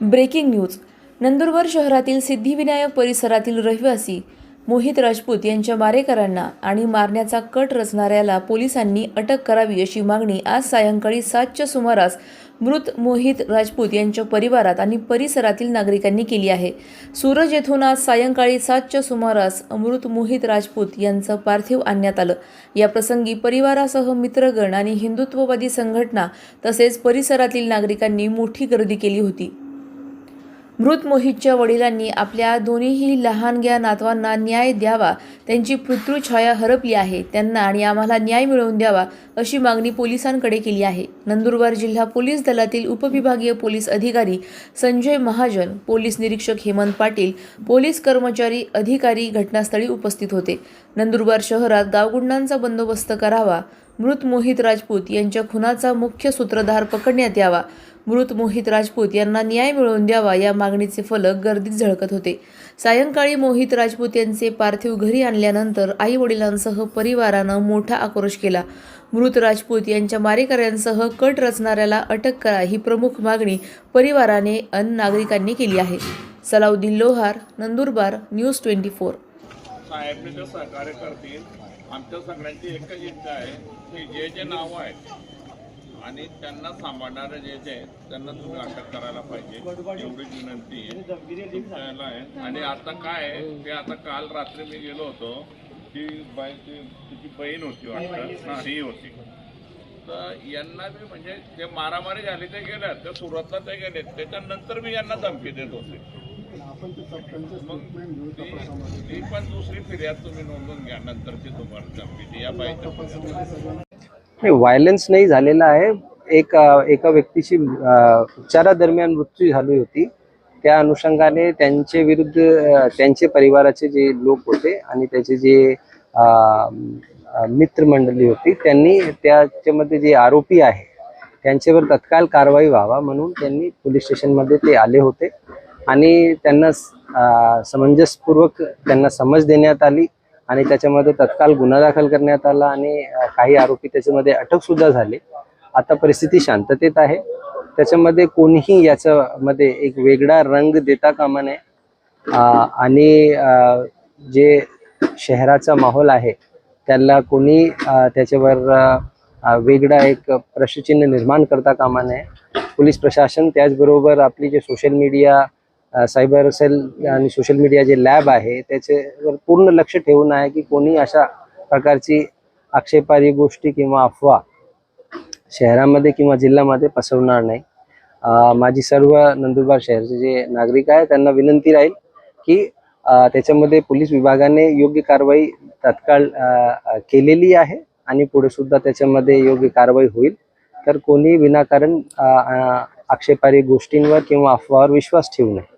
Breaking news. Nandurbar शहरातील सिद्धिविनायक परिसरातील रहिवासी मोहित राजपूत यांच्या मारेकरांना आणि मारण्याचा कट रचणाऱ्याला पोलिसांनी अटक करावी अशी मागणी आज सायंकाळी सातच्या सुमारास मृत मोहित राजपूत यांच्या परिवारात आणि परिसरातील नागरिकांनी केली आहे. सूरज येथून आज सायंकाळी सातच्या सुमारास मृत मोहित राजपूत यांचं पार्थिव आणण्यात आलं. या प्रसंगी परिवारासह मित्रगण आणि हिंदुत्ववादी संघटना तसेच परिसरातील नागरिकांनी मोठी गर्दी केली होती. मृत मोहितच्या वडिलांनी आपल्या दोन्हीही लहानग्या नातवांना न्याय द्यावा त्यांची पितृछाया हरपली आहे त्यांना आणि आम्हाला न्याय मिळवून द्यावा अशी मागणी पोलिसांकडे केली आहे. नंदुरबार जिल्हा पोलीस दलातील उपविभागीय पोलीस अधिकारी संजय महाजन पोलीस निरीक्षक हेमंत पाटील पोलीस कर्मचारी अधिकारी घटनास्थळी उपस्थित होते. नंदुरबार शहरात गावगुंडांचा बंदोबस्त करावा मृत मोहित राजपूत यांच्या खुनाचा मुख्य सूत्रधार पकडण्यात यावा मृत मोहित राजपूत यांना न्याय मिळवून द्यावा या मागणीचे फलक गर्दीत झळकत होते. सायंकाळी मोहित राजपूत यांचे पार्थिव घरी आणल्यानंतर आई वडिलांसह परिवारानं मोठा आक्रोश केला. मृत राजपूत यांच्या मारेकऱ्यांसह कट रचणाऱ्याला अटक करा ही प्रमुख मागणी परिवाराने अन नागरिकांनी केली आहे. Salauddin Lohar Nandurbar news twenty four. साहेबने सहकार्य करतील आमच्या सगळ्यांची एकच इच्छा आहे की जे जे नावं आहेत आणि त्यांना सांभाळणारे जे जे आहेत त्यांना तुम्ही अटक करायला पाहिजे. एवढीच विनंती आहे आणि आता काय आहे ते आता काल रात्री मी गेलो होतो ती बाई तिची बहीण होती वाटतं ही होती. तर यांना मी म्हणजे ते मारामारी झाली ते गेल्या ते सुरतला ते गेले त्याच्यानंतर मी यांना धमकी देत होते. मग ती पण दुसरी फिर्याद तुम्ही नोंदवून घ्या नंतरची तुम्हाला धमकी या बाईच्या नाही व्हायलन्स नाही झालेला आहे. एक एका व्यक्तीची उपचारादरम्यान मृत्यू झाली होती. त्या अनुषंगाने त्यांचे विरुद्ध त्यांचे परिवाराचे जे लोक होते आणि त्याचे जे मित्रमंडळी होती त्यांनी त्याच्यामध्ये जे आरोपी आहे त्यांच्यावर तत्काळ कारवाई व्हावा म्हणून त्यांनी पोलीस स्टेशनमध्ये ते आले होते. आणि त्यांना समंजसपूर्वक त्यांना समज देण्यात आली. आणि त्याच्यामध्ये तत्काळ गुन्हा दाखल करण्यात आला आणि काही आरोपी त्याच्यामध्ये अटक सुद्धा झाली. आता परिस्थिती शांततेत आहे. त्याच्यामध्ये कोणीही याच्यामध्ये एक वेगळा रंग देता कामा नये. आणि जे शहराचा माहोल आहे त्याला कोणी त्याच्यावर वेगळा एक प्रश्नचिन्ह निर्माण करता कामा नये. पोलीस प्रशासन त्याचबरोबर आपली जे सोशल मीडिया सायबर सेल आणि सोशल मीडिया जे लॅब आहे त्याच्यावर पूर्ण लक्ष ठेवून आहे की कोणी अशा प्रकारची आक्षेपार्ह गोष्टी किंवा अफवा शहरामध्ये किंवा जिल्ह्यामध्ये पसरवणार नाही. माझी सर्व नंदुरबार शहरचे जे नागरिक आहे त्यांना विनंती राहील की त्याच्यामध्ये पोलीस विभागाने योग्य कारवाई तत्काळ केलेली आहे आणि पुढे सुद्धा त्याच्यामध्ये योग्य कारवाई होईल. तर कोणी विनाकारण आक्षेपारी आक्षेपार्ह गोष्टींवर किंवा अफवावर विश्वास ठेवू नये.